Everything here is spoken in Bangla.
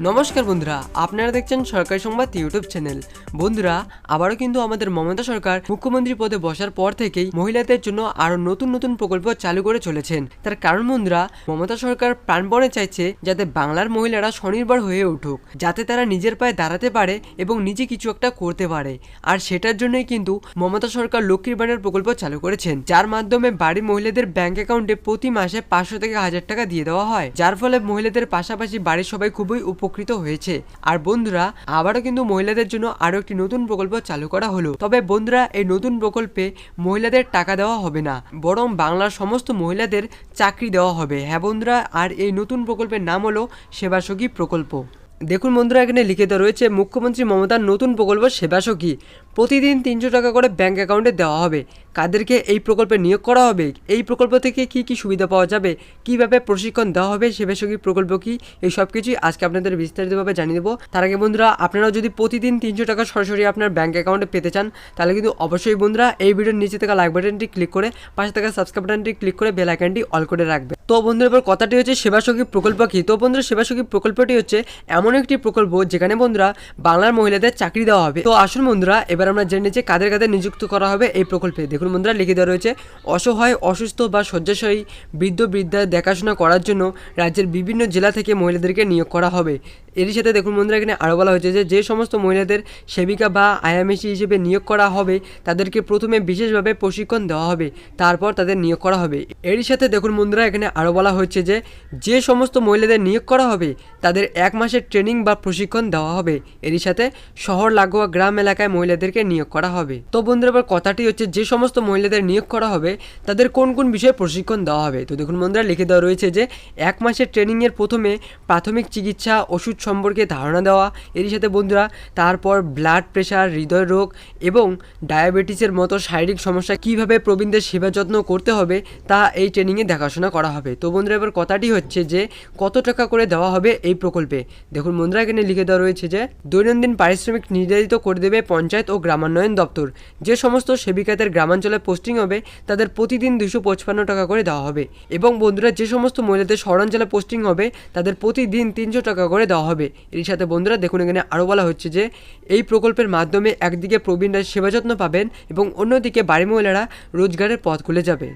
নমস্কার বন্ধুরা, আপনারা দেখছেন সরকারি সংবাদ ইউটিউব চ্যানেল। বন্ধুরা, আবারও কিন্তু আমাদের মমতা সরকার মুখ্যমন্ত্রী পদে বসার পর থেকেই মহিলাদের জন্য আরও নতুন নতুন প্রকল্প চালু করে চলেছেন। তার কারণ বন্ধুরা, মমতা সরকার প্রাণপণে চাইছে যাতে বাংলার মহিলারা স্বনির্ভর হয়ে উঠুক, যাতে তারা নিজের পায়ে দাঁড়াতে পারে এবং নিজে কিছু একটা করতে পারে। আর সেটার জন্যই কিন্তু মমতা সরকার লক্ষ্মীর ভাণ্ডার প্রকল্প চালু করেছেন। যার মাধ্যমে বাড়ির মহিলাদের ব্যাংক অ্যাকাউন্টে প্রতি মাসে পাঁচশো থেকে হাজার টাকা দিয়ে দেওয়া হয়। যার ফলে মহিলাদের পাশাপাশি বাড়ির সবাই খুবই উপকৃত হয়েছে। আর বন্ধুরা, আবারও কিন্তু মহিলাদের জন্য আরও একটি নতুন প্রকল্প চালু করা হলো। তবে বন্ধুরা, এই নতুন প্রকল্পে মহিলাদের টাকা দেওয়া হবে না, বরং বাংলার সমস্ত মহিলাদের চাকরি দেওয়া হবে। হ্যাঁ বন্ধুরা, আর এই নতুন প্রকল্পের নাম হলো সেবাসখী প্রকল্প। দেখুন বন্ধুরা, এখানে লিখিত রয়েছে, মুখ্যমন্ত্রী মমতার নতুন প্রকল্প সেবাসখী। প্রতিদিন তিনশো টাকা করে ব্যাংক অ্যাকাউন্টে দেওয়া হবে। কাদেরকে এই প্রকল্পে নিয়োগ করা হবে? এই প্রকল্প থেকে কি কি সুবিধা পাওয়া যাবে? কীভাবে প্রশিক্ষণ দেওয়া হবে? সেবাসখী প্রকল্প কি? এই সব কিছুই আজকে আপনাদের বিস্তারিতভাবে জানিয়ে দেবো। তার আগে বন্ধুরা, আপনারাও যদি প্রতিদিন তিনশো টাকা সরাসরি আপনার ব্যাংক অ্যাকাউন্টে পেতে চান, তাহলে কিন্তু অবশ্যই বন্ধুরা, এই ভিডিওর নিচে থাকা লাইক বাটনটি ক্লিক করে, পাশে থাকা সাবস্ক্রাইব বাটনটি ক্লিক করে বেল আইকনটি অল করে রাখবে তো বন্ধুরা, এবার কথাটি হচ্ছে সেবাসখী প্রকল্প কি? তো বন্ধুরা সেবাসখী প্রকল্পটি হচ্ছে এমন একটি প্রকল্প যেখানে বন্ধুরা বাংলার মহিলাদের চাকরি দেওয়া হবে। তো আসুন বন্ধুরা, এবার আমরা জেনে নিচ্ছি কাদের কাদের নিযুক্ত করা হবে এই প্রকল্পে। দেখুন বন্ধুরা, লিখে দেওয়া রয়েছে, অসহায়, অসুস্থ বা শয্যাশয়ী বৃদ্ধ বৃদ্ধা দেখাশোনা করার জন্য রাজ্যের বিভিন্ন জেলা থেকে মহিলাদেরকে নিয়োগ করা হবে। এরই সাথে দেখুন বন্ধুরা, এখানে আরও বলা হয়েছে যে যে সমস্ত মহিলাদের সেবিকা বা আয়ামেশি হিসেবে নিয়োগ করা হবে, তাদেরকে প্রথমে বিশেষভাবে প্রশিক্ষণ দেওয়া হবে, তারপর তাদের নিয়োগ করা হবে। এরই সাথে দেখুন বন্ধুরা, এখানে আরও বলা হয়েছে যে যে সমস্ত মহিলাদের নিয়োগ করা হবে, তাদের এক মাসের ট্রেনিং বা প্রশিক্ষণ দেওয়া হবে। এরই সাথে শহর লাগোয়া গ্রাম এলাকায় মহিলাদেরকে নিয়োগ করা হবে। তো বন্ধুরা, এবার কথাটি হচ্ছে যে সমস্ত মহিলাদের নিয়োগ করা হবে, তাদের কোন কোন বিষয়ে প্রশিক্ষণ দেওয়া হবে? তো দেখুন বন্ধুরা, লিখে দেওয়া রয়েছে যে, এক মাসের ট্রেনিংয়ের প্রথমে প্রাথমিক চিকিৎসা, ওষুধ সম্পর্কে ধারণা দেওয়া, এরই সাথে বন্ধুরা, তারপর ব্লাড প্রেশার হৃদয় রোগ এবং ডায়াবেটিসের মতো শারীরিক সমস্যা কীভাবে প্রবীণদের সেবা যত্ন করতে হবে, তা এই ট্রেনিংয়ে দেখাশোনা করা হবে। তো বন্ধুরা, এবার কথাটি হচ্ছে যে, কত টাকা করে দেওয়া হবে এই প্রকল্পে? দেখুন বন্ধুরা, এখানে লিখে দেওয়া রয়েছে যে, দৈনন্দিন পারিশ্রমিক নির্ধারিত করে দেবে পঞ্চায়েত ও গ্রামান্বয়ন দপ্তর। যে সমস্ত সেবিকাদের গ্রামাঞ্চলে পোস্টিং হবে, তাদের প্রতিদিন দুশো পঁচপান্ন টাকা করে দেওয়া হবে। এবং বন্ধুরা, যে সমস্ত মহিলাদের শহরাঞ্চলে পোস্টিং হবে, তাদের প্রতিদিন তিনশো টাকা করে দেওয়া হবে। এর সাথে বন্ধুরা, দেখুন এখানে আরও বলা হচ্ছে যে, এই প্রকল্পের মাধ্যমে একদিকে প্রবীণরা সেবা যত্ন পাবেন এবং অন্যদিকে বাড়ি মহিলারা রোজগারের পথ খুলে যাবে।